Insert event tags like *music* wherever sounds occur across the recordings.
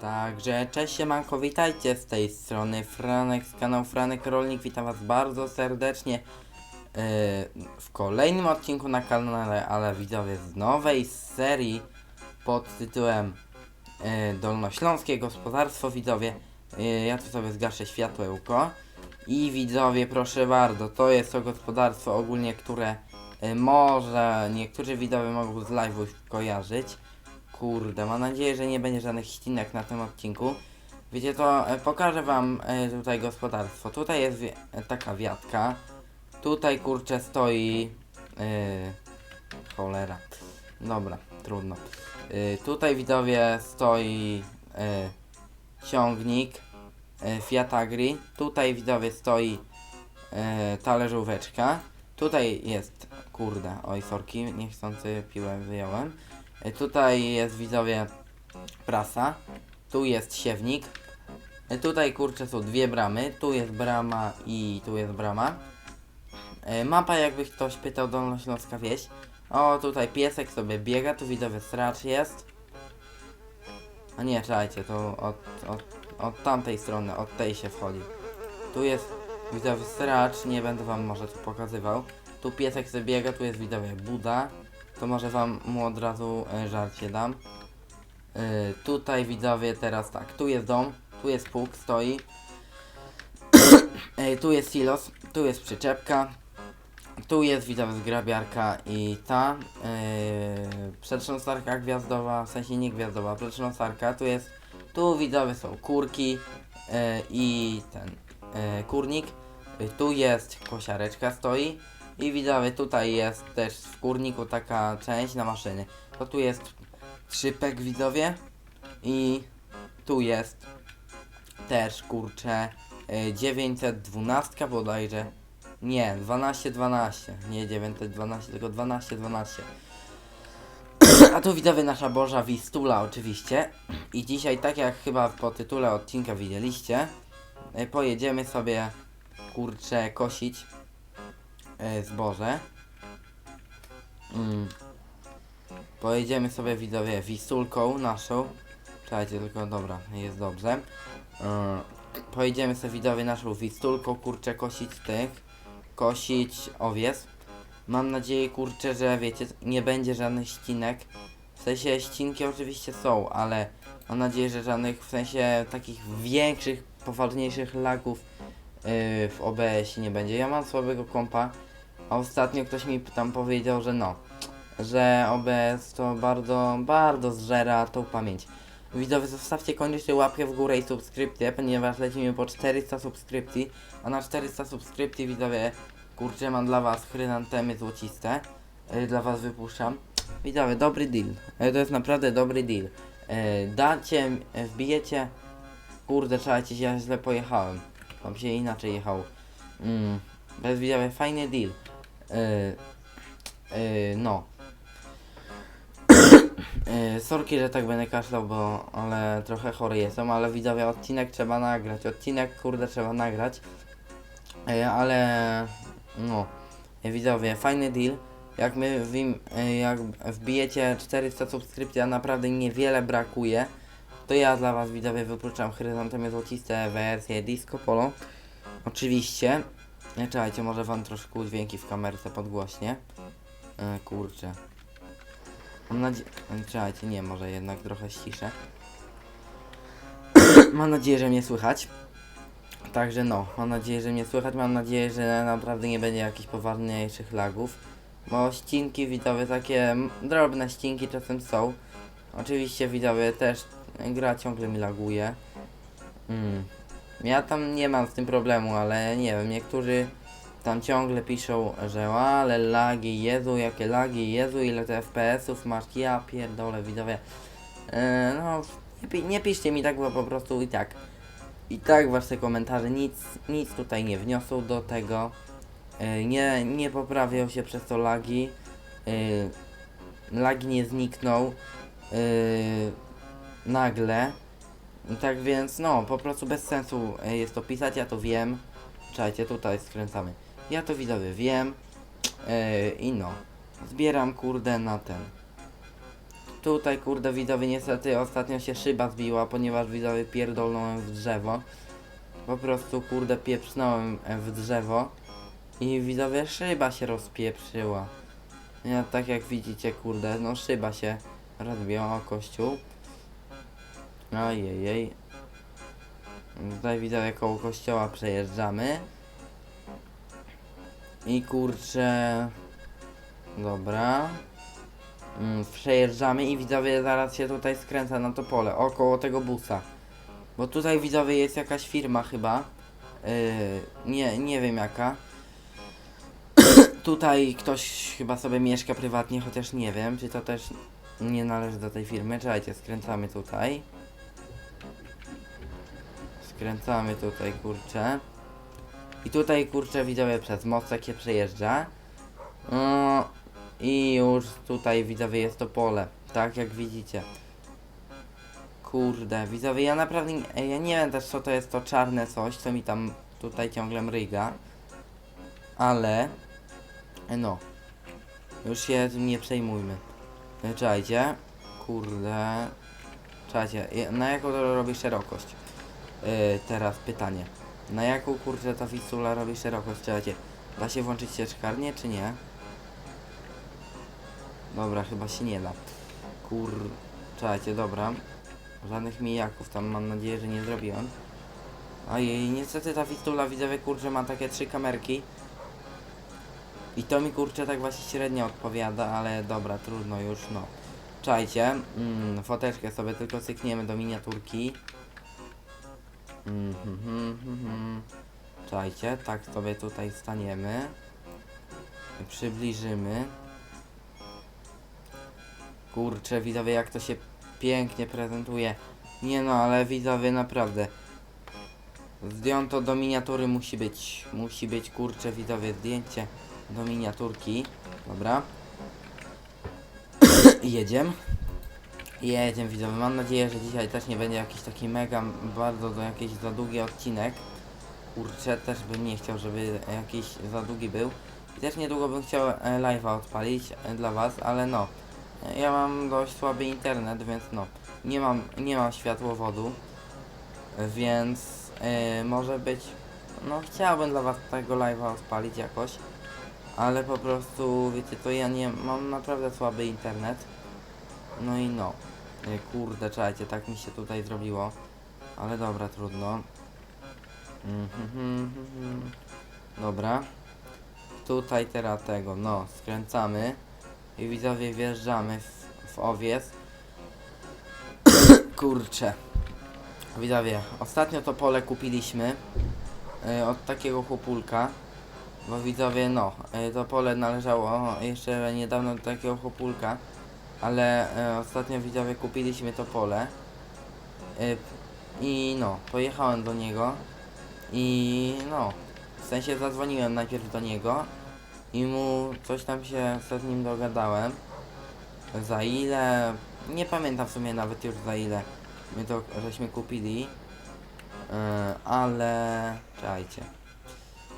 Także cześć siemanko, witajcie z tej strony Franek z kanału Franek Rolnik, witam was bardzo serdecznie yy, w kolejnym odcinku na kanale, ale widzowie z nowej serii pod tytułem yy, Dolnośląskie Gospodarstwo widzowie. Yy, ja tu sobie zgaszę światło i widzowie proszę bardzo, to jest to gospodarstwo ogólnie, które yy, może niektórzy widzowie mogą z live'ów kojarzyć. Kurde, mam nadzieję, że nie będzie żadnych ścinek na tym odcinku. Wiecie to, e, pokażę wam e, tutaj gospodarstwo. Tutaj jest e, taka wiatka. Tutaj kurczę stoi... E, cholera. Dobra, trudno. E, tutaj widowie stoi e, ciągnik e, Fiat Agri. Tutaj widowie stoi e, talerzóweczka. Tutaj jest, kurde, oj sorki, niechcący piłem wyjąłem. E, Tutaj jest widzowie prasa, tu jest siewnik, E, tutaj kurczę są dwie bramy, tu jest brama i tu jest brama. E, Mapa jakby ktoś pytał Dolnośląska wieś. O tutaj piesek sobie biega, tu widzowie stracz jest. A nie, czekajcie, to od, od, od tamtej strony, od tej się wchodzi. Tu jest widzowy stracz, nie będę wam może tu pokazywał. Tu piesek sobie biega, tu jest widzowie Buda. To może wam mu od razu e, żarcie dam. E, tutaj widzowie teraz tak, tu jest dom, tu jest pług, stoi. e, tu jest silos, tu jest przyczepka. Tu jest widzowie zgrabiarka i ta yy, przetrząsarka gwiazdowa, w sensie nie gwiazdowa, przetrząsarka. Tu jest, tu widzowie są kurki yy, i ten yy, kurnik. Yy, tu jest kosiareczka stoi. I widzowie, tutaj jest też w kurniku taka część na maszyny. To tu jest trzypek widzowie. I tu jest też kurczę y, 912 bodajże. Nie, 1212. Nie 912, tylko 1212. A tu widzowie nasza Boża Wistula oczywiście. I dzisiaj, tak jak chyba po tytule odcinka widzieliście, y, pojedziemy sobie kurczę kosić e, zboże. Mm. Pojedziemy sobie widzowie wistulką naszą. Czekajcie, tylko dobra, jest dobrze. E, pojedziemy sobie widzowie naszą wistulką, kurczę, kosić tych, kosić owiec. Mam nadzieję, kurczę, że wiecie, nie będzie żadnych ścinek. W sensie ścinki oczywiście są, ale mam nadzieję, że żadnych, w sensie takich większych, poważniejszych lagów yy, w OBS nie będzie. Ja mam słabego kompa, ostatnio ktoś mi tam powiedział, że no, że OBS to bardzo, bardzo zżera tą pamięć. Widzowie, zostawcie koniecznie łapkę w górę i subskrypcję, ponieważ lecimy po 400 subskrypcji, a na 400 subskrypcji widzowie, kurczę, mam dla was chrynantemy złociste, yy, dla was wypuszczam. Widzowie, dobry deal, yy, to jest naprawdę dobry deal. Yy, dacie, yy, wbijecie, kurde, czekajcie, ja źle pojechałem, tam się inaczej jechało. Mm, to jest widzowie, fajny deal. Yy, no. Yy, *coughs* sorki, że tak będę kaszlał, bo ale trochę chory jestem, ale widzowie odcinek trzeba nagrać. Odcinek kurde trzeba nagrać. Yy, ale no widzowie, fajny deal. Jak my w jak wbijecie 400 subskrypcji, a naprawdę niewiele brakuje, to ja dla was widzowie wypuszczam chryzantemy złociste wersję Disco Polo. Oczywiście. Nie czekajcie, może wam troszkę dźwięki w kamerce podgłośnie. E, kurczę. Mam nadzieję... Czekajcie, nie, może jednak trochę ściszę. *coughs* mam nadzieję, że mnie słychać. Także no, mam nadzieję, że mnie słychać. Mam nadzieję, że naprawdę nie będzie jakichś poważniejszych lagów. Bo ścinki widzowie takie drobne ścinki czasem są. Oczywiście widzowie też gra ciągle mi laguje. Mm. Ja tam nie mam z tym problemu, ale nie wiem, niektórzy tam ciągle piszą, że ale lagi, Jezu, jakie lagi, Jezu, ile te FPS-ów masz, ja pierdolę, widzowie. E, no, nie, pi- nie piszcie mi tak, bo po prostu i tak, i tak wasze komentarze nic, nic tutaj nie wniosą do tego. E, nie, nie poprawią się przez to lagi. E, lagi nie znikną. E, nagle. Tak więc, no, po prostu bez sensu e, jest to pisać, ja to wiem. Czekajcie, tutaj skręcamy. Ja to widzowie wiem. E, I no, zbieram kurde na ten. Tutaj kurde widzowie niestety ostatnio się szyba zbiła, ponieważ widzowie pierdolnąłem w drzewo. Po prostu kurde pieprznąłem e, w drzewo i widzowie szyba się rozpieprzyła. Ja tak jak widzicie kurde, no szyba się rozbiła o kościół. Ojej. Tutaj widzowie koło kościoła przejeżdżamy. I kurczę... Dobra. Mm, przejeżdżamy i widzowie zaraz się tutaj skręca na to pole, około tego busa. Bo tutaj widzowie jest jakaś firma chyba. Yy, nie, nie wiem jaka. tutaj ktoś chyba sobie mieszka prywatnie, chociaż nie wiem, czy to też nie należy do tej firmy. Czekajcie, skręcamy tutaj. Skręcamy tutaj, kurczę. I tutaj, kurczę, widzowie przez mostek się przejeżdża. No, I już tutaj, widzowie, jest to pole. Tak jak widzicie. Kurde, widzowie, ja naprawdę ja nie wiem też co to jest to czarne coś, co mi tam tutaj ciągle mryga. Ale, no, już się nie przejmujmy. E, Czekajcie, kurde, czekajcie, je- na jaką to robi szerokość? Yy, teraz pytanie. Na jaką kurczę ta fistula robi szerokość? Czekajcie, da się włączyć sieczkarnię czy nie? Dobra, chyba się nie da. Kur... Czekajcie, dobra. Żadnych mijaków tam mam nadzieję, że nie zrobiłem. A jej, niestety ta fistula widzowie kurczę ma takie trzy kamerki. I to mi kurczę tak właśnie średnio odpowiada, ale dobra, trudno już, no. Czajcie, mm, foteczkę sobie tylko cykniemy do miniaturki. Mhm. Czajcie, tak sobie tutaj staniemy. Przybliżymy. Kurczę, widzowie, jak to się pięknie prezentuje. Nie no, ale widzowie, naprawdę. Zdjęto do miniatury musi być. Musi być, kurczę, widzowie, zdjęcie do miniaturki. Dobra. *coughs* Jedziemy. Jedziemy, widzowie. Mam nadzieję, że dzisiaj też nie będzie jakiś taki mega, bardzo do jakiś za długi odcinek. Kurczę, też bym nie chciał, żeby jakiś za długi był. I też niedługo bym chciał e, live'a odpalić e, dla was, ale no. e, Ja mam dość słaby internet, więc no. Nie mam, nie mam światłowodu. Więc e, może być. No chciałbym dla was tego live'a odpalić jakoś. Ale po prostu, wiecie, to ja nie mam naprawdę słaby internet. No i no. E, Kurde, czekajcie, tak mi się tutaj zrobiło. Ale dobra, trudno. Mhm, mhm, mhm. Dobra. Tutaj teraz tego, no, skręcamy. I widzowie wjeżdżamy w, w owiec. *coughs* Kurczę. Widzowie, ostatnio to pole kupiliśmy e, od takiego chłopulka. Bo widzowie, no, e, to pole należało jeszcze niedawno do takiego chłopulka. Ale e, ostatnio widzowie kupiliśmy to pole. E, I no, pojechałem do niego. I no, w sensie zadzwoniłem najpierw do niego. I mu coś tam się z nim dogadałem. Za ile? Nie pamiętam w sumie nawet już za ile my to żeśmy kupili. E, ale czekajcie.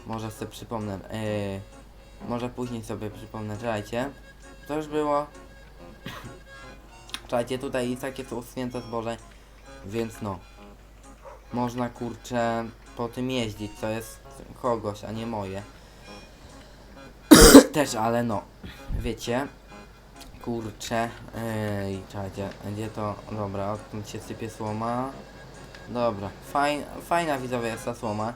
Może sobie przypomnę. E, może później sobie przypomnę. Czekajcie. To już było. Czekajcie, tutaj i takie są święte zboże. Więc no. Można kurczę po tym jeździć, to jest kogoś, a nie moje. *coughs* Też, ale no. Wiecie. Kurczę. Ej, czekajcie, gdzie to? Dobra, odtąd się sypie słoma. Dobra, fajna, fajna widzowie jest ta słoma.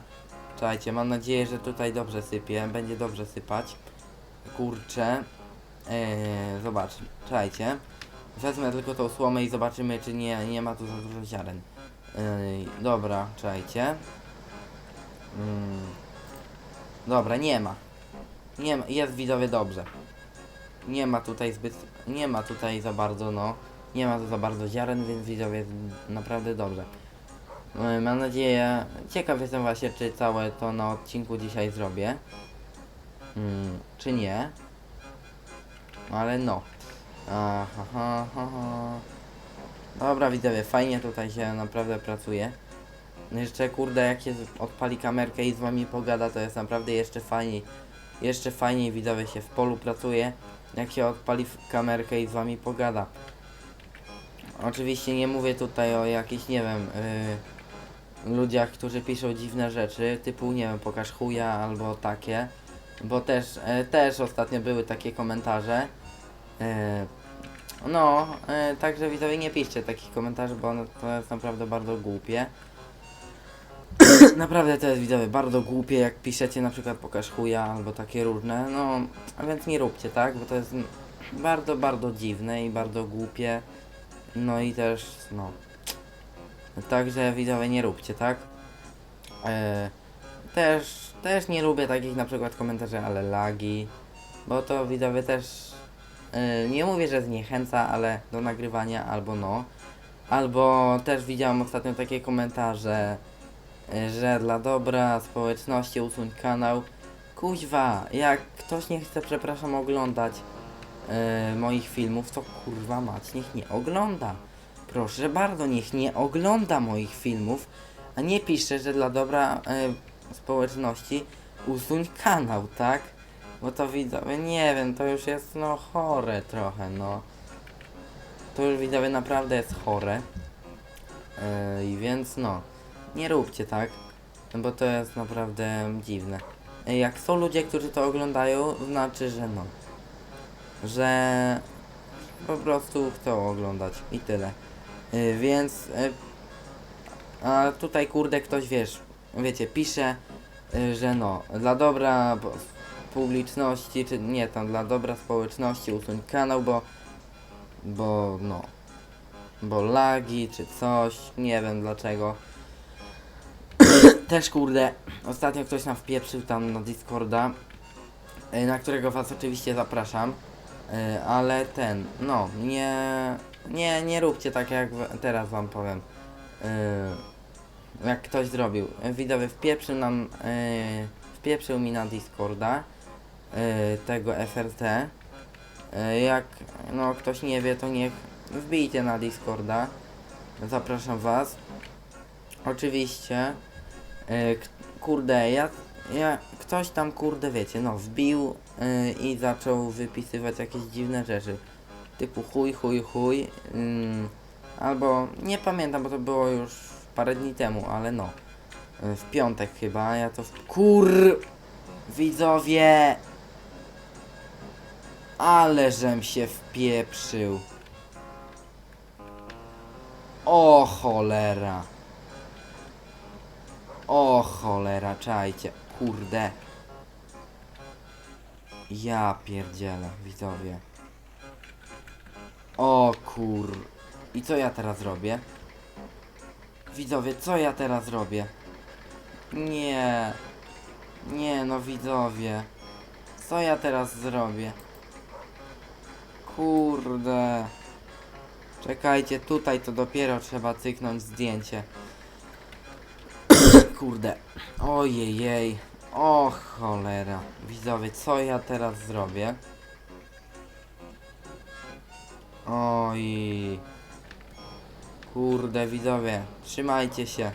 Czekajcie, mam nadzieję, że tutaj dobrze sypie, będzie dobrze sypać. Kurczę. Eee, zobaczmy, czekajcie. Wezmę tylko tą słomę i zobaczymy, czy nie, nie ma tu za dużo ziaren. Ej, dobra, czekajcie. Mm. Dobra, nie ma. Nie ma, jest widzowie dobrze. Nie ma tutaj zbyt, nie ma tutaj za bardzo, no. Nie ma tu za bardzo ziaren, więc widzowie jest naprawdę dobrze. E, Mam nadzieję, ciekaw jestem właśnie, czy całe to na odcinku dzisiaj zrobię. Mm, czy nie. Ale no. Aha, ha, ha, ha. Dobra widzowie, fajnie tutaj się naprawdę pracuje. Jeszcze kurde, jak się odpali kamerkę i z wami pogada, to jest naprawdę jeszcze fajniej. Jeszcze fajniej widzowie się w polu pracuje, jak się odpali kamerkę i z wami pogada. oczywiście nie mówię tutaj o jakichś, nie wiem, y, ludziach, którzy piszą dziwne rzeczy, typu, nie wiem, pokaż chuja albo takie, bo też, e, też ostatnio były takie komentarze. E, no, e, także widzowie nie piszcie takich komentarzy, bo to jest naprawdę bardzo głupie. naprawdę to jest widzowie bardzo głupie, jak piszecie na przykład pokaż chuja albo takie różne, no, a więc nie róbcie, tak, bo to jest bardzo, bardzo dziwne i bardzo głupie. No i też, no. Także widzowie nie róbcie, tak? E, też, też nie lubię takich na przykład komentarzy, ale lagi, bo to widzowie też e, nie mówię, że zniechęca, ale do nagrywania albo no. Albo też widziałem ostatnio takie komentarze, e, że dla dobra społeczności usuń kanał. Kuźwa, jak ktoś nie chce, przepraszam, oglądać e, moich filmów, to kurwa mać, niech nie ogląda. Proszę bardzo, niech nie ogląda moich filmów, a nie pisze, że dla dobra e, społeczności usuń kanał, tak? Bo to widzowie, nie wiem, to już jest no chore trochę, no. To już widzowie naprawdę jest chore. I więc no, nie róbcie tak, bo to jest naprawdę dziwne. Jak są ludzie, którzy to oglądają, znaczy, że no że po prostu chcą oglądać i tyle. Y, więc y, a tutaj kurde ktoś wiesz, wiecie, pisze, y, że no, dla dobra publiczności, czy nie tam, dla dobra społeczności usuń kanał, bo bo no, bo lagi czy coś, nie wiem dlaczego. *coughs* Też kurde, ostatnio ktoś nam wpieprzył tam na Discorda, y, na którego was oczywiście zapraszam. Y, ale ten, no, nie, nie, nie róbcie tak jak teraz wam powiem. Jak ktoś zrobił. Y, Widzowie wpieprzył nam, y, wpieprzył mi na Discorda y, tego FRT. Y, jak no ktoś nie wie, to niech wbijcie na Discorda. Zapraszam was. Oczywiście. Y, k- kurde, ja, ja, ktoś tam kurde wiecie, no wbił y, i zaczął wypisywać jakieś dziwne rzeczy. Typu chuj, chuj, chuj. ym, albo nie pamiętam, bo to było już parę dni temu, ale no. Y, w piątek chyba, ja to w... Kur... Widzowie! Ale żem się wpieprzył. O cholera. O cholera, czajcie. Kurde. Ja pierdzielę, widzowie. O kur... I co ja teraz robię? Widzowie, co ja teraz robię? Nie. Nie, no widzowie. Co ja teraz zrobię? Kurde. Czekajcie, tutaj to dopiero trzeba cyknąć zdjęcie. *coughs* Kurde. Ojej. O cholera. Widzowie, co ja teraz zrobię? Oj. Kurde, widzowie. Trzymajcie się.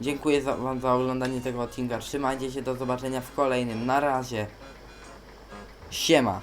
Dziękuję za, wam za oglądanie tego odcinka. Trzymajcie się, do zobaczenia w kolejnym. Na razie. Siema.